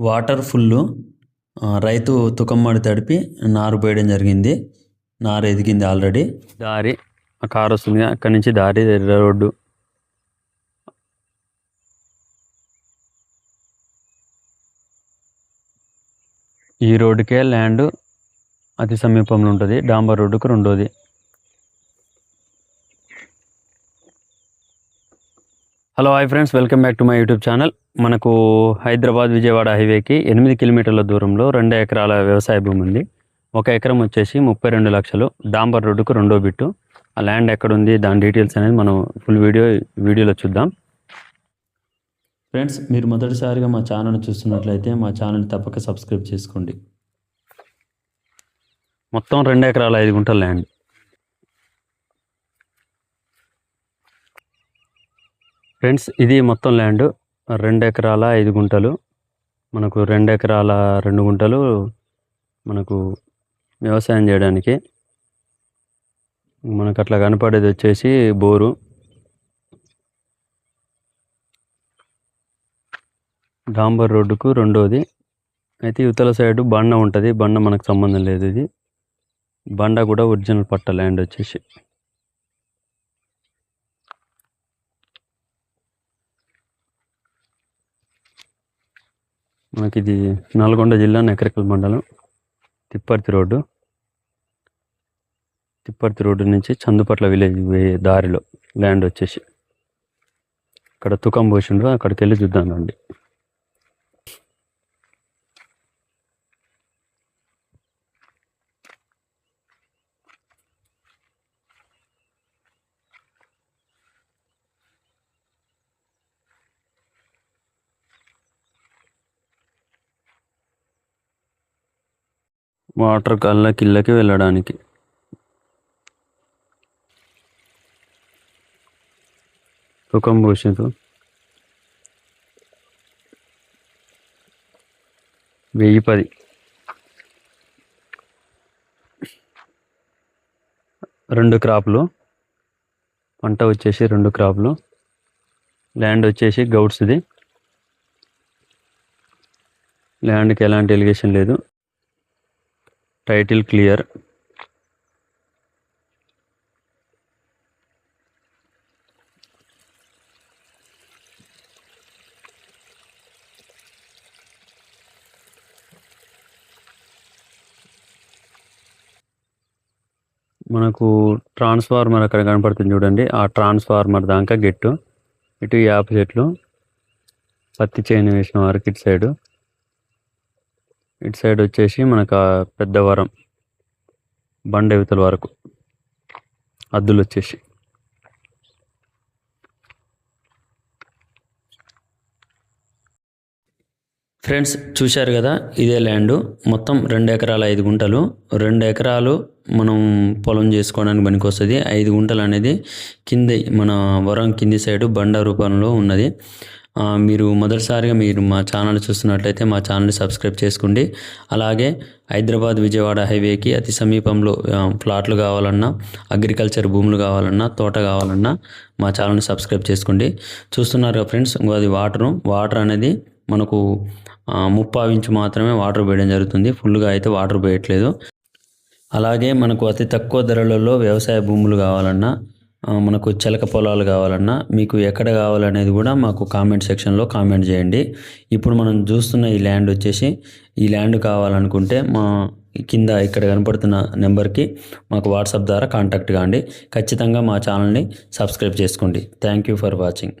Water full రైతు తుకమ్మడి తడిపి నారు పోయడం జరిగింది. నారు ఎదిగింది ఆల్రెడీ. దారి కారు వస్తుంది. అక్కడి నుంచి దారి ఎర్ర రోడ్డు. ఈ రోడ్డుకే ల్యాండ్ అతి సమీపంలో ఉంటుంది. డాంబర్ రోడ్డుకు రెండోది. Hello hi friends welcome back to my YouTube channel మనకు హైదరాబాద్ విజయవాడ హైవేకి ఎనిమిది కిలోమీటర్ల దూరంలో రెండు ఎకరాల వ్యవసాయ భూమి ఉంది. ఒక ఎకరం వచ్చేసి ముప్పై రెండు లక్షలు. డాంబర్ రోడ్డుకు రెండో బిట్టు. ఆ ల్యాండ్ ఎక్కడ ఉంది దాని డీటెయిల్స్ అనేది మనం ఫుల్ వీడియో వీడియోలో చూద్దాం. ఫ్రెండ్స్ మీరు మొదటిసారిగా మా ఛానల్ చూస్తున్నట్లయితే మా ఛానల్ తప్పక సబ్స్క్రైబ్ చేసుకోండి. మొత్తం రెండు ఎకరాల ఐదు గుంటల ల్యాండ్ ఫ్రెండ్స్ ఇది మొత్తం ల్యాండ్ రెండు ఎకరాల ఐదు గుంటలు. మనకు రెండు ఎకరాల రెండు గుంటలు మనకు వ్యవసాయం చేయడానికి. మనకు అట్లా కనపడేది వచ్చేసి బోరు. డాంబర్ రోడ్డుకు రెండోది. అయితే యువతల సైడ్ బండ ఉంటుంది. బండ మనకు సంబంధం లేదు ఇది. బండ కూడా ఒరిజినల్ పట్ట ల్యాండ్ వచ్చేసి. మనకి ఇది నల్గొండ జిల్లా నకరికల్ మండలం తిప్పర్తి రోడ్డు. తిప్పర్తి రోడ్డు నుంచి చందుపట్ల విలేజ్ దారిలో ల్యాండ్ వచ్చేసి. ఇక్కడ తుకం పోసిండ్రు అక్కడికి వెళ్ళి చూద్దాం రండి. వాటర్ కళ్ళ కిళ్ళకి వెళ్ళడానికి. తుకం పోసిండ్రు వెయ్యి పది. రెండు క్రాప్లు. పంట వచ్చేసి రెండు క్రాప్లు. ల్యాండ్ వచ్చేసి గౌడ్స్ది. ల్యాండ్కి ఎలాంటి ఎలిగేషన్ లేదు. Title clear. మనకు ట్రాన్స్ఫార్మర్ అక్కడ కనపడుతుంది చూడండి. ఆ ట్రాన్స్ఫార్మర్ దాకా గెట్టు. ఇటు యాప్ చెట్లు పత్తి చేను వేసిన వరకు ఇటు సైడు. ఇటు సైడ్ వచ్చేసి మనకు పెద్దవరం బండవితల వరకు. అద్దులు వచ్చేసి ఫ్రెండ్స్ చూశారు కదా ఇదే ల్యాండ్. మొత్తం రెండు ఎకరాల ఐదు గుంటలు. రెండు ఎకరాలు మనం పొలం చేసుకోవడానికి పనికొస్తుంది ఐదు గుంటలు అనేది కింద మన వరం కింది సైడు బండ రూపంలో ఉన్నది. మీరు మొదటిసారిగా మీరు మా ఛానల్ చూస్తున్నట్లయితే మా ఛానల్ని సబ్స్క్రైబ్ చేసుకోండి. అలాగే హైదరాబాద్ విజయవాడ హైవేకి అతి సమీపంలో ప్లాట్లు కావాలన్నా అగ్రికల్చర్ భూములు కావాలన్నా తోట కావాలన్నా మా ఛానల్ని సబ్స్క్రైబ్ చేసుకోండి. చూస్తున్నారు కదా ఫ్రెండ్స్ ఇంకో అది వాటరు. వాటర్ అనేది మనకు ఇంచు మాత్రమే వాటర్ పోయడం జరుగుతుంది. ఫుల్గా అయితే వాటర్ పోయట్లేదు. అలాగే మనకు అతి తక్కువ ధరలలో వ్యవసాయ భూములు కావాలన్నా మనకు చిలక పొలాలు కావాలన్నా మీకు ఎక్కడ కావాలనేది కూడా మాకు కామెంట్ సెక్షన్లో కామెంట్ చేయండి. ఇప్పుడు మనం చూస్తున్న ఈ ల్యాండ్ వచ్చేసి ఈ ల్యాండ్ కావాలనుకుంటే మా కింద ఇక్కడ కనపడుతున్న నెంబర్కి మాకు వాట్సాప్ ద్వారా కాంటాక్ట్ కాండి. ఖచ్చితంగా మా ఛానల్ని సబ్స్క్రైబ్ చేసుకోండి. Thank you for watching.